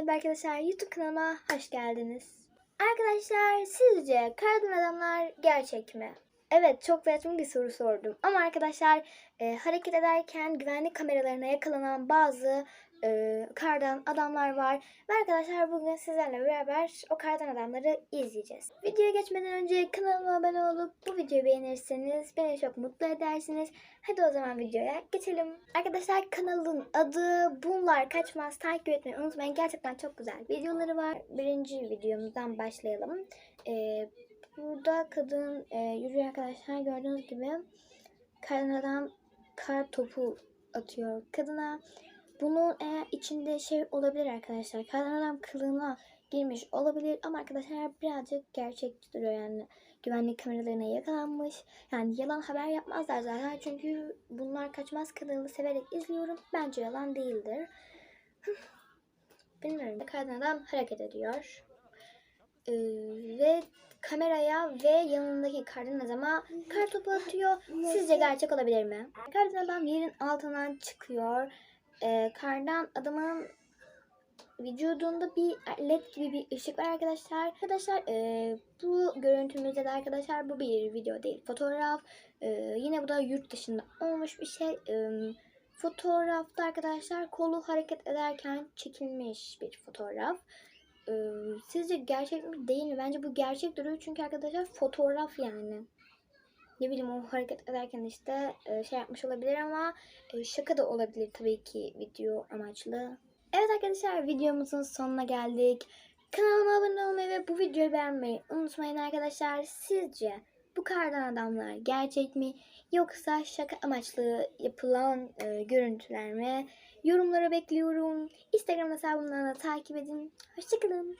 Merhaba arkadaşlar YouTube kanalıma hoş geldiniz. Arkadaşlar sizce kardan adamlar gerçek mi? Evet çok saçma bir soru sordum. Ama arkadaşlar e, hareket ederken güvenlik kameralarına yakalanan bazı e, kardan adamlar var. Ve arkadaşlar bugün sizlerle beraber o kardan adamları izleyeceğiz. Videoya geçmeden önce kanalıma abone olup bu videoyu beğenirseniz beni çok mutlu edersiniz. Hadi o zaman videoya geçelim. Arkadaşlar kanalın adı Bunlar Kaçmaz takip etmeyi unutmayın. Gerçekten çok güzel videoları var. Birinci videomuzdan başlayalım. Ee, burada kadın e, yürüyor arkadaşlar. Gördüğünüz gibi kardan adam kar topu atıyor kadına. Bunun eğer içinde şey olabilir arkadaşlar. Kardan adam kılığına girmiş olabilir ama arkadaşlar birazcık gerçekçi duruyor yani güvenlik kameralarına yakalanmış. Yani yalan haber yapmazlar zaten çünkü bunlar kaçmaz kanalını severek izliyorum. Bence yalan değildir. Bilmiyorum. Kardan adam hareket ediyor. Ee, ve kameraya ve yanındaki kardan adama kar topu atıyor. Sizce gerçek olabilir mi? Kardan adam yerin altından çıkıyor. Ee, kardan adamın vücudunda bir led gibi bir ışık var arkadaşlar. Arkadaşlar e, bu görüntümüzde de arkadaşlar bu bir video değil fotoğraf. E, yine bu da yurt dışında olmuş bir şey. E, fotoğrafta arkadaşlar kolu hareket ederken çekilmiş bir fotoğraf. E, sizce gerçek mi değil mi? Bence bu gerçek duruyor çünkü arkadaşlar fotoğraf yani. Ne bileyim o hareket ederken işte e, şey yapmış olabilir ama e, şaka da olabilir tabii ki video amaçlı. Evet arkadaşlar videomuzun sonuna geldik. Kanalıma abone olmayı ve bu videoyu beğenmeyi unutmayın arkadaşlar. Sizce bu kardan adamlar gerçek mi yoksa şaka amaçlı yapılan e, görüntüler mi? Yorumlara bekliyorum. Instagram hesabımdan da takip edin. Hoşçakalın.